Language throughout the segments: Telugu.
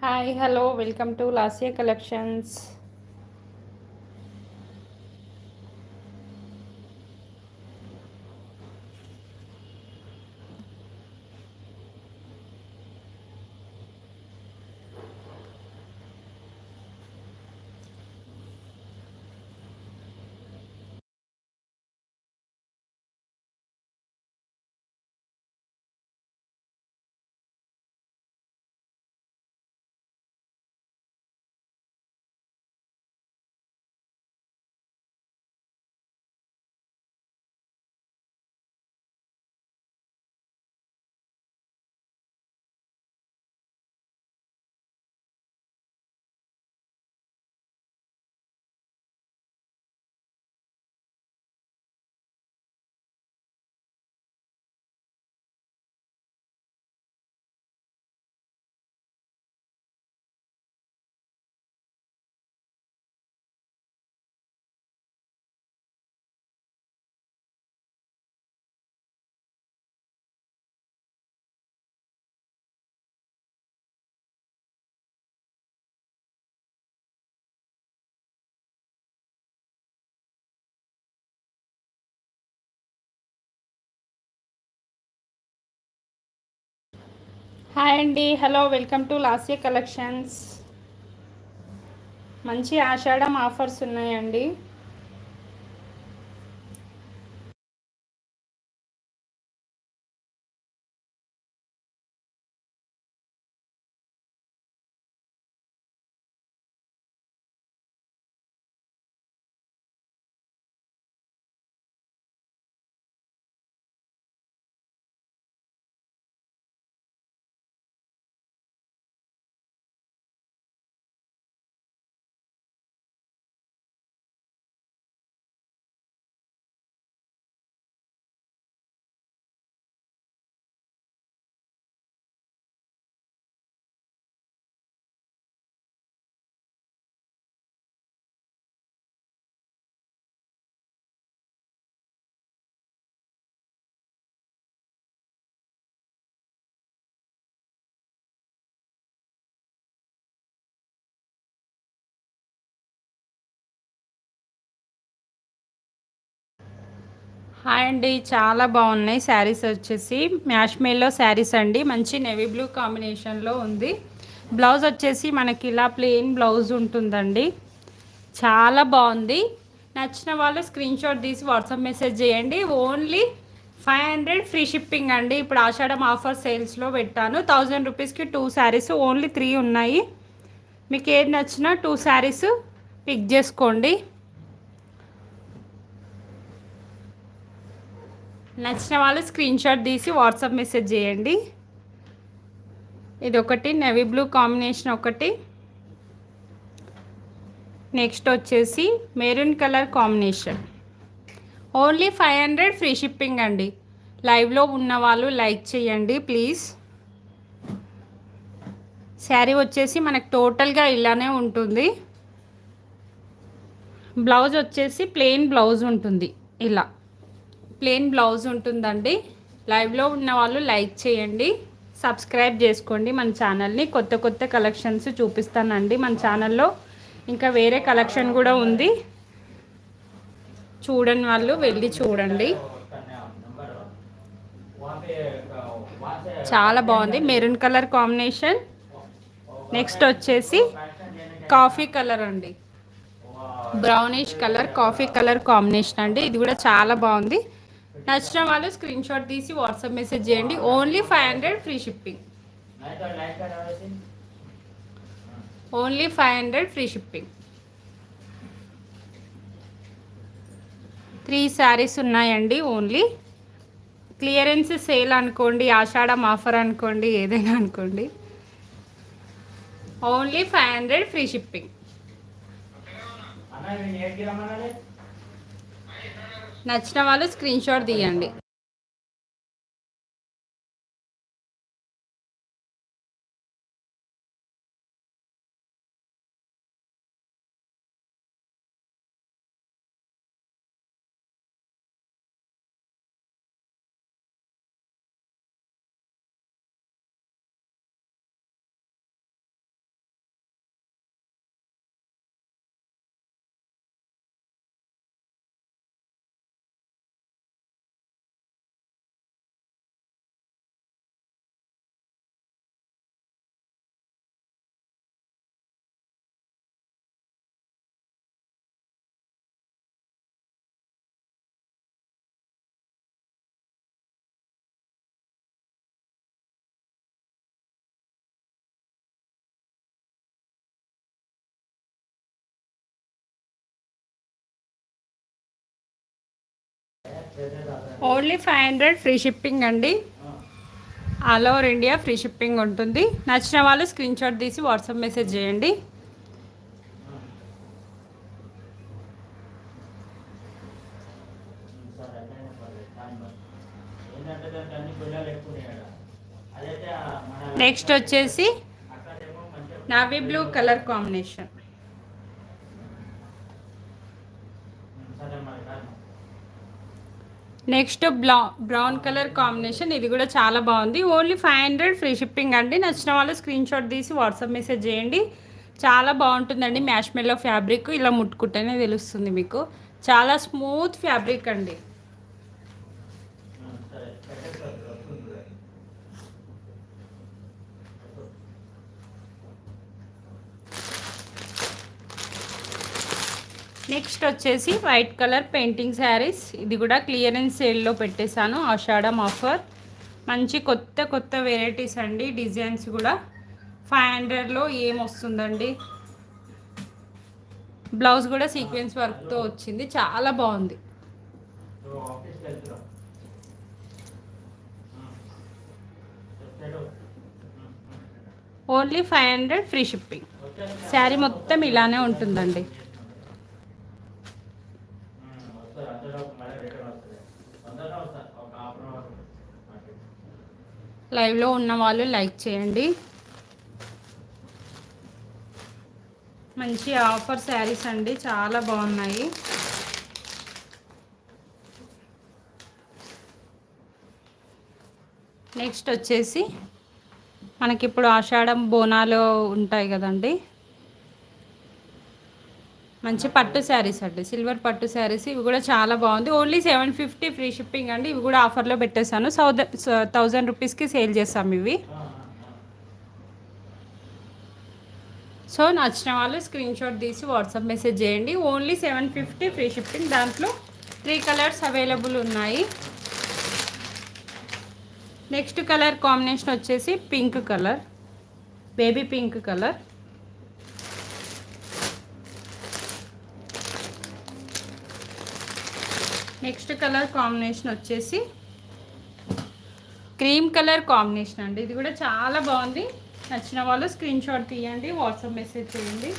Hi hello welcome to Lasya collections hi అండి. Hello welcome to Lasya collections. మంచి ఆషాఢం ఆఫర్స్ ఉన్నాయండి. హాయ్ అండి చాలా బాగున్నాయి శారీస్ వచ్చేసి. మ్యాష్మేల్లో శారీస్ అండి మంచి నెవీ బ్లూ కాంబినేషన్లో ఉంది. బ్లౌజ్ వచ్చేసి మనకి ఇలా ప్లెయిన్ బ్లౌజ్ ఉంటుందండి. చాలా బాగుంది. నచ్చిన వాళ్ళు స్క్రీన్ షాట్ తీసి వాట్సాప్ మెసేజ్ చేయండి. Only five hundred free shipping అండి. ఇప్పుడు ఆషాఢం ఆఫర్ సేల్స్లో పెట్టాను. థౌజండ్ రూపీస్కి టూ శారీస్ ఓన్లీ త్రీ ఉన్నాయి. మీకు ఏది నచ్చినా టూ శారీస్ పిక్ చేసుకోండి. నచ్చిన వాళ్ళు స్క్రీన్ షాట్ తీసి వాట్సాప్ మెసేజ్ చేయండి. ఇది ఒకటి నెవీ బ్లూ కాంబినేషన్ ఒకటి. నెక్స్ట్ వచ్చేసి maroon colour combination only five hundred free shipping అండి. లైవ్లో ఉన్న వాళ్ళు లైక్ చేయండి ప్లీజ్ శారీ వచ్చేసి మనకు టోటల్గా ఇలానే ఉంటుంది. బ్లౌజ్ వచ్చేసి ప్లెయిన్ బ్లౌజ్ ఉంటుంది. ఇలా. ప్లెయిన్ బ్లౌజ్ ఉంటుందండి. లైవ్లో ఉన్న వాళ్ళు లైక్ చేయండి. సబ్స్క్రైబ్ చేసుకోండి మన ఛానల్ని. కొత్త కొత్త కలెక్షన్స్ చూపిస్తానండి మన ఛానల్లో. ఇంకా వేరే కలెక్షన్ కూడా ఉంది. చూడని వాళ్ళు వెళ్ళి చూడండి. చాలా బాగుంది. Maroon colour combination. నెక్స్ట్ వచ్చేసి కాఫీ కలర్ అండి. Brownish colour coffee colour combination అండి. ఇది కూడా చాలా బాగుంది. నచ్చిన వాళ్ళు స్క్రీన్ షాట్ తీసి వాట్సాప్ మెసేజ్ చేయండి. Only five hundred free shipping only five hundred free shipping three saris ఉన్నాయండి ఓన్లీ క్లియరెన్స్ సేల్ అనుకోండి ఆషాఢం ఆఫర్ అనుకోండి ఏదైనా అనుకోండి. Only five hundred free shipping నచ్చిన వాళ్ళు స్క్రీన్ షాట్ తీయండి. Only five hundred free shipping అండి. All over India free shipping ఉంటుంది. నచ్చిన వాళ్ళు స్క్రీన్ షాట్ తీసి వాట్సాప్ మెసేజ్ చేయండి. నెక్స్ట్ వచ్చేసి navy blue colour combination. Next బ్లా బ్రౌన్ కలర్ కాంబినేషన్ ఇది కూడా చాలా బాగుంది. Only five hundred free shipping అండి. నచ్చిన వాళ్ళు స్క్రీన్ షాట్ తీసి వాట్సాప్ మెసేజ్ చేయండి. చాలా బాగుంటుందండి మ్యాష్మెల్లో ఫ్యాబ్రిక్. ఇలా ముట్టుకుంటేనే తెలుస్తుంది మీకు. చాలా స్మూత్ ఫ్యాబ్రిక్ అండి. నెక్స్ట్ వచ్చేసి వైట్ కలర్ పెయింటింగ్ శారీస్. ఇది కూడా క్లియరెన్స్ సేల్లో పెట్టేశాను ఆషాఢం ఆఫర్. మంచి కొత్త కొత్త వెరైటీస్ అండి డిజైన్స్ కూడా. ఫైవ్ హండ్రెడ్లో ఏం వస్తుందండి? బ్లౌజ్ కూడా సీక్వెన్స్ వర్క్తో వచ్చింది చాలా బాగుంది. Only five hundred free shipping. Sari మొత్తం ఇలానే ఉంటుందండి. లైవ్లో ఉన్న వాళ్ళు లైక్ చేయండి. మంచి ఆఫర్ శారీస్ అండి చాలా బాగున్నాయి. నెక్స్ట్ వచ్చేసి మనకి ఇప్పుడు ఆషాఢం బోనాలు ఉంటాయి కదండి. మంచి పట్టు శారీస్ అండి. సిల్వర్ పట్టు శారీస్ ఇవి కూడా చాలా బాగుంది. Only seven fifty free shipping అండి. ఇవి కూడా ఆఫర్లో పెట్టేశాను. సౌద థౌజండ్ రూపీస్కి సేల్ చేస్తాం ఇవి. సో నచ్చిన వాళ్ళు స్క్రీన్ షాట్ తీసి వాట్సాప్ మెసేజ్ చేయండి. Only seven fifty free shipping దాంట్లో త్రీ కలర్స్ అవైలబుల్ ఉన్నాయి. నెక్స్ట్ కలర్ కాంబినేషన్ వచ్చేసి pink colour baby pink colour. Next colour combination వచ్చేసి క్రీమ్ కలర్ కాంబినేషన్ అండి. ఇది కూడా చాలా బాగుంది. నచ్చిన వాళ్ళు స్క్రీన్ షాట్ తీయండి వాట్సాప్ మెసేజ్ చేయండి.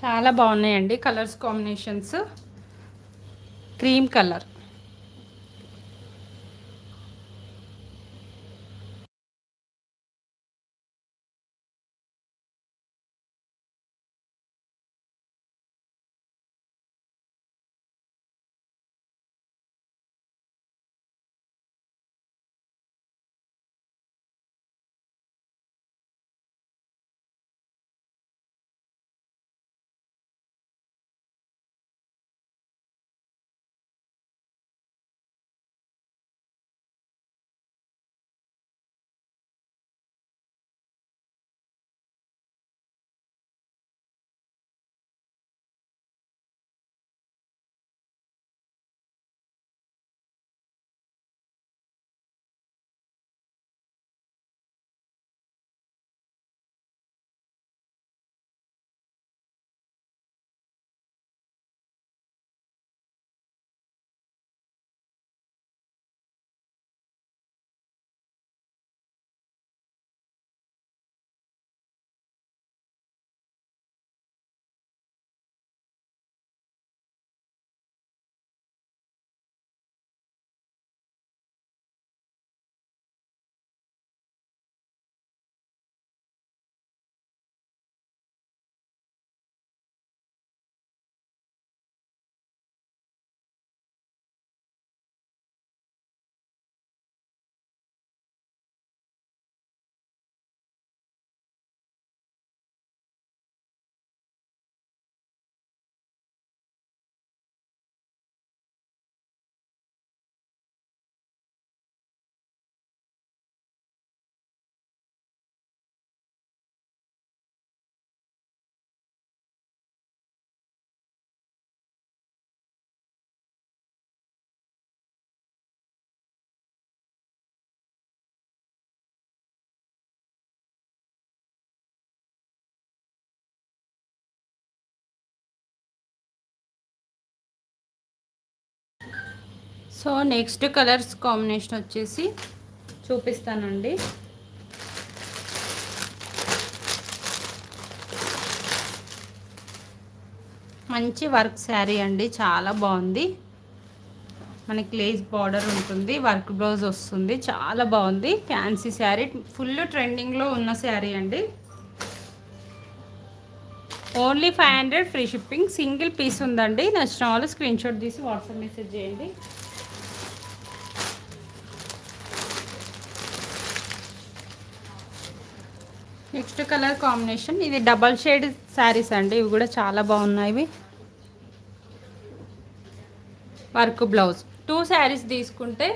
చాలా బాగున్నాయండి colours combinations. Cream colour. So next colours combination వచ్చేసి చూపిస్తానండి. మంచి వర్క్ శారీ అండి చాలా బాగుంది. మనకి లేస్ బార్డర్ ఉంటుంది వర్క్ బ్లౌజ్ వస్తుంది చాలా బాగుంది. ఫ్యాన్సీ శారీ ఫుల్ ట్రెండింగ్లో ఉన్న శారీ అండి. Only five hundred free shipping single piece ఉందండి. నచ్చిన వాళ్ళు స్క్రీన్షాట్ తీసి వాట్సాప్ మెసేజ్ చేయండి. Next colour combination. ఇది డబల్ షేడ్ శారీస్ అండి. ఇవి కూడా చాలా బాగున్నాయి. Work blouse. టూ శారీస్ తీసుకుంటే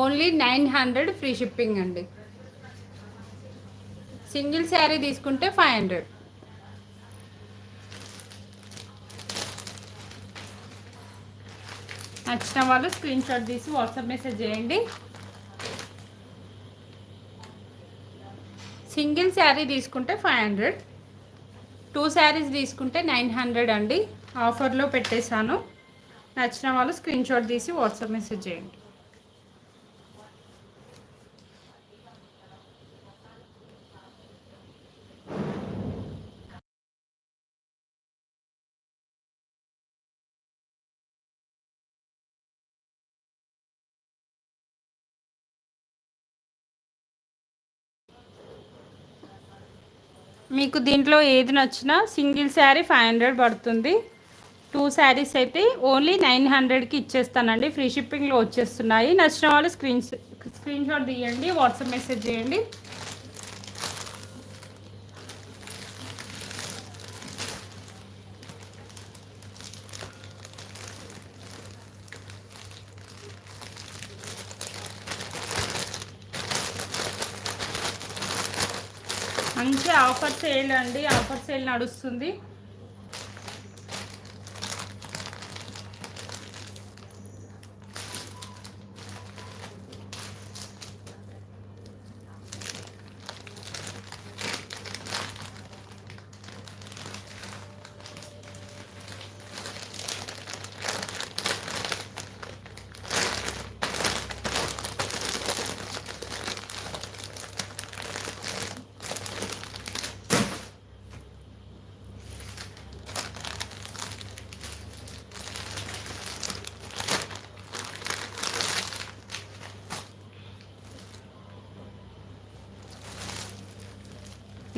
only nine hundred free shipping అండి. సింగిల్ శారీ తీసుకుంటే ఫైవ్ హండ్రెడ్. నచ్చిన వాళ్ళు స్క్రీన్ షాట్ తీసి వాట్సాప్ మెసేజ్ చేయండి. సింగిల్ శారీ తీసుకుంటే ఫైవ్ హండ్రెడ్. టూ శారీస్ తీసుకుంటే నైన్ హండ్రెడ్ అండి. ఆఫర్లో పెట్టేశాను. నచ్చిన వాళ్ళు స్క్రీన్ షాట్ తీసి వాట్సాప్ మెసేజ్ చేయండి. మీకు దీంట్లో ఏది నచ్చినా సింగిల్ శారీ ఫైవ్ హండ్రెడ్ పడుతుంది. టూ శారీస్ అయితే ఓన్లీ నైన్ హండ్రెడ్కి ఇచ్చేస్తానండి. ఫ్రీ షిప్పింగ్లో వచ్చేస్తున్నాయి. నచ్చిన వాళ్ళు స్క్రీన్ స్క్రీన్ షాట్ తీయండి వాట్సాప్ మెసేజ్ చేయండి మంచి ఆఫర్ సేల్ అండి. ఆఫర్ సేల్ నడుస్తుంది.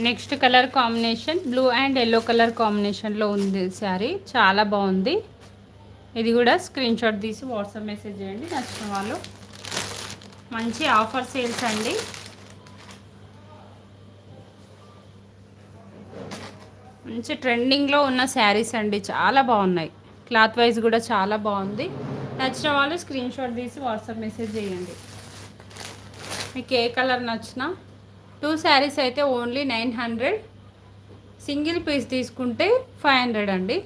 Next colour combination blue and yellow colour కాంబినేషన్లో ఉంది శారీ. చాలా బాగుంది. ఇది కూడా స్క్రీన్ షాట్ తీసి వాట్సాప్ మెసేజ్ చేయండి నచ్చిన వాళ్ళు. మంచి ఆఫర్ సేల్స్ అండి. మంచి ట్రెండింగ్లో ఉన్న శారీస్ అండి. చాలా బాగున్నాయి. క్లాత్ వైజ్ కూడా చాలా బాగుంది. నచ్చిన వాళ్ళు స్క్రీన్ షాట్ తీసి వాట్సాప్ మెసేజ్ చేయండి. మీకు ఏ కలర్ నచ్చినా టూ శారీస్ అయితే only nine hundred. Single piece తీసుకుంటే ఫైవ్ హండ్రెడ్ అండి.